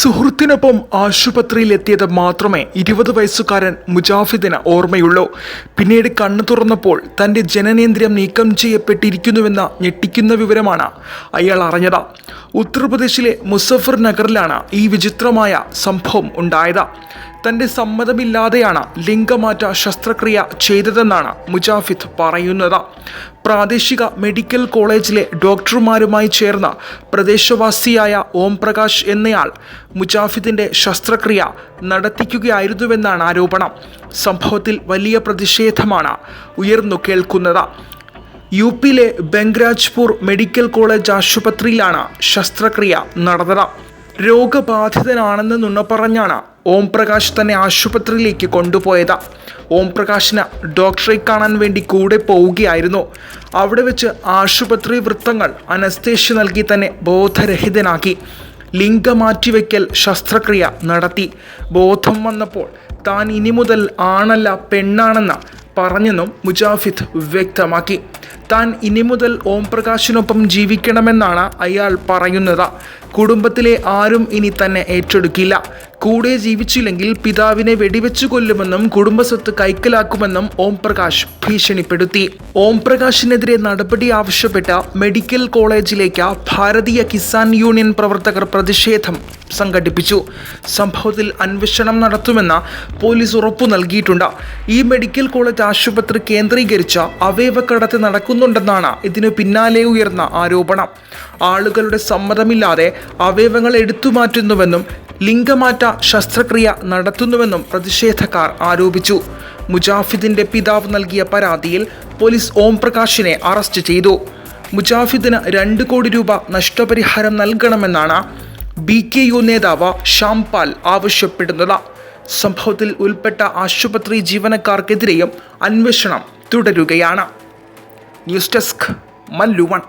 സുഹൃത്തിനൊപ്പം ആശുപത്രിയിലെത്തിയത് മാത്രമേ ഇരുപത് വയസ്സുകാരൻ മുജാഫിദിന് ഓർമ്മയുള്ളൂ. പിന്നീട് കണ്ണു തുറന്നപ്പോൾ തന്റെ ജനനേന്ദ്രിയം നീക്കം ചെയ്യപ്പെട്ടിരിക്കുന്നുവെന്ന ഞെട്ടിക്കുന്ന വിവരമാണ് അയാൾ അറിഞ്ഞത്. ഉത്തർപ്രദേശിലെ മുസഫർ നഗറിലാണ് ഈ വിചിത്രമായ സംഭവം ഉണ്ടായത്. തന്റെ സമ്മതമില്ലാതെയാണ് ലിംഗമാറ്റ ശസ്ത്രക്രിയ ചെയ്തതെന്നാണ് മുജാഫിദ് പറയുന്നത്. പ്രാദേശിക മെഡിക്കൽ കോളേജിലെ ഡോക്ടർമാരുമായി ചേർന്ന പ്രദേശവാസിയായ ഓം പ്രകാശ് എന്നയാൾ മുജാഫിദിന്റെ ശസ്ത്രക്രിയ നടത്തിക്കുകയായിരുന്നുവെന്നാണ് ആരോപണം. സംഭവത്തിൽ വലിയ പ്രതിഷേധമാണ് ഉയർന്നു കേൾക്കുന്നത്. യു പിയിലെ ബംഗ്രാജ്പൂർ മെഡിക്കൽ കോളേജ് ആശുപത്രിയിലാണ് ശസ്ത്രക്രിയ നടന്നത്. രോഗബാധിതനാണെന്ന് നുണ പറഞ്ഞാണ് ഓം പ്രകാശ് തന്നെ ആശുപത്രിയിലേക്ക് കൊണ്ടുപോയത്. ഓം പ്രകാശിന് ഡോക്ടറെ കാണാൻ വേണ്ടി കൂടെ പോവുകയായിരുന്നു. അവിടെ വെച്ച് ആശുപത്രി വൃത്തങ്ങൾ അനസ്തേഷ്യ നൽകി തന്നെ ബോധരഹിതനാക്കി. ലിംഗമാറ്റിവെക്കൽ ശസ്ത്രക്രിയ നടത്തി. ബോധം വന്നപ്പോൾ താൻ ഇനി മുതൽ ആണല്ല പെണ്ണാണെന്ന് പറഞ്ഞെന്നും മുജാഫിദ് വ്യക്തമാക്കി. താൻ ഇനി മുതൽ ഓം പ്രകാശിനൊപ്പം ജീവിക്കണമെന്നാണ് അയാൾ പറയുന്നത്. കുടുംബത്തിലെ ആരും ഇനി തന്നെ ഏറ്റെടുക്കില്ല. കൂടെ ജീവിച്ചില്ലെങ്കിൽ പിതാവിനെ വെടിവെച്ചു കൊല്ലുമെന്നും കുടുംബസ്വത്ത് കൈക്കലാക്കുമെന്നും ഓം പ്രകാശ് ഭീഷണിപ്പെടുത്തി. ഓം പ്രകാശിനെതിരെ നടപടി ആവശ്യപ്പെട്ട മെഡിക്കൽ കോളേജിലേക്ക് ഭാരതീയ കിസാൻ യൂണിയൻ പ്രവർത്തകർ പ്രതിഷേധം സംഘടിപ്പിച്ചു. സംഭവത്തിൽ അന്വേഷണം നടത്തുമെന്ന് പോലീസ് ഉറപ്പു നൽകിയിട്ടുണ്ട്. ഈ മെഡിക്കൽ കോളേജ് ആശുപത്രി കേന്ദ്രീകരിച്ച അവയവക്കടത്ത് നടക്കുന്നുണ്ടെന്നാണ് ഇതിനു പിന്നാലെ ഉയർന്ന ആരോപണം. ആളുകളുടെ സമ്മതമില്ലാതെ അവയവങ്ങൾ എടുത്തുമാറ്റുന്നുവെന്നും ലിംഗമാറ്റ ശസ്ത്രക്രിയ നടത്തുന്നുവെന്നും പ്രതിഷേധക്കാർ ആരോപിച്ചു. മുജാഫിദിന്റെ പിതാവ് നൽകിയ പരാതിയിൽ പോലീസ് ഓം പ്രകാശിനെ അറസ്റ്റ് ചെയ്തു. മുജാഫിദിന് രണ്ട് കോടി രൂപ നഷ്ടപരിഹാരം നൽകണമെന്നാണ് ബി കെ യു നേതാവ് ഷാംപാൽ ആവശ്യപ്പെടുന്നത്. സംഭവത്തിൽ ഉൾപ്പെട്ട ആശുപത്രി ജീവനക്കാർക്കെതിരെയും അന്വേഷണം തുടരുകയാണ്. News desk Mallu one.